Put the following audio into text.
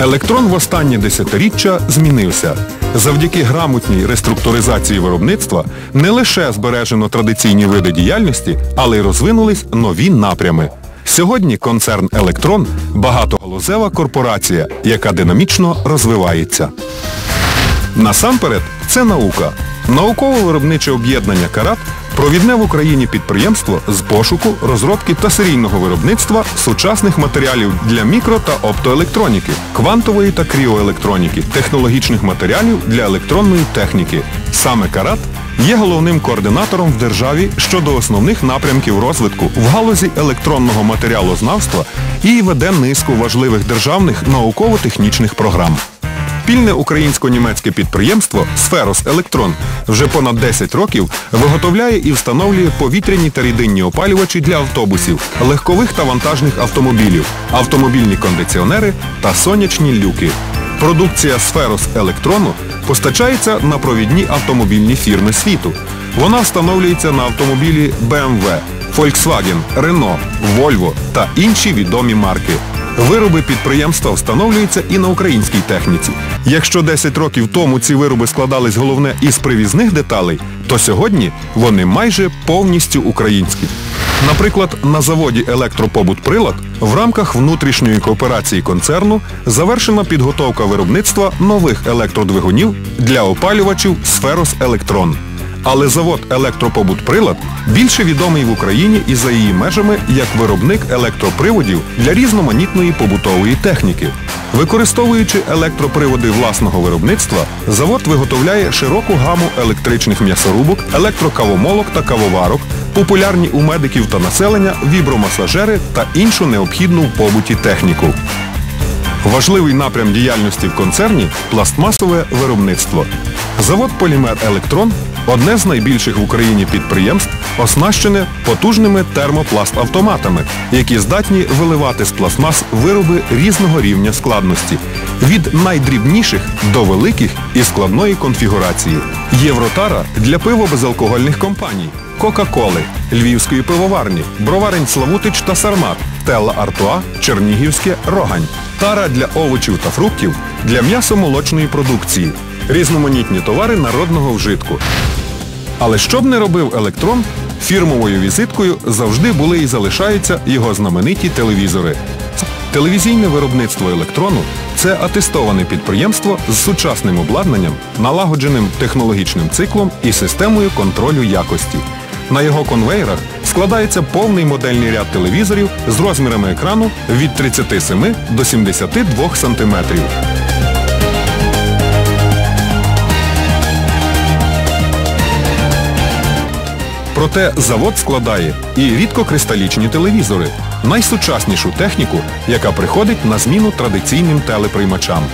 Електрон в останнє десятиріччя змінився. Завдяки грамотній реструктуризації виробництва не лише збережено традиційні види діяльності, але й розвинулись нові напрями. Сьогодні концерн Електрон багатогалузева корпорація, яка динамічно розвивається. Насамперед, це наука. Науково-виробниче об'єднання Карат провідне в Україні підприємство з пошуку, розробки та серійного виробництва сучасних матеріалів для мікро та оптоелектроніки, квантової та кріоелектроніки, технологічних матеріалів для електронної техніки. Саме Карат є головним координатором в державі щодо основних напрямків розвитку в галузі електронного матеріалознавства і веде низку важливих державних науково-технічних програм. Спільне українсько-німецьке підприємство Сферос Електрон вже понад 10 років виготовляє і встановлює повітряні та рідинні опалювачі для автобусів, легкових та вантажних автомобілів, автомобільні кондиціонери та сонячні люки. Продукція Сферос Електрону постачається на провідні автомобільні фірми світу. Вона встановлюється на автомобілі BMW, Volkswagen, Renault, Volvo та інші відомі марки. Вироби підприємства встановлюються і на українській техніці. Якщо 10 років тому ці вироби складались головне із привізних деталей, то сьогодні вони майже повністю українські. Наприклад, на заводі Електропобут Прилад в рамках внутрішньої кооперації концерну завершена підготовка виробництва нових електродвигунів для опалювачів Сферос Електрон. Але завод Електропобут Прилад більше відомий в Україні і за її межами як виробник електроприводів для різноманітної побутової техніки. Використовуючи електроприводи власного виробництва, завод виготовляє широку гаму електричних м'ясорубок, електрокавомолок та кавоварок, популярні у медиків та населення вібромасажери та іншу необхідну в побуті техніку. Важливий напрям діяльності в концерні пластмасове виробництво. Завод Полімер Електрон одне з найбільших в Україні підприємств, оснащене потужними термопласт-автоматами, які здатні виливати з пластмас вироби різного рівня складності, від найдрібніших до великих і складної конфігурації. Євротара для пиво-безалкогольних компаній, Кока-Коли, Львівської пивоварні, Броварень Славутич та Сармат, Телла Артуа, Чернігівське Рогань, тара для овочів та фруктів, для м'ясо-молочної продукції, різноманітні товари народного вжитку. Але що б не робив електрон, фірмовою візиткою завжди були і залишаються його знамениті телевізори. Телевізійне виробництво електрону це атестоване підприємство з сучасним обладнанням, налагодженим технологічним циклом і системою контролю якості. На його конвейерах складається повний модельний ряд телевізорів з розмірами екрану від 37 до 72 сантиметрів. Проте завод складає і рідкокристалічні телевізори, найсучаснішу техніку, яка приходить на зміну традиційним телеприймачам.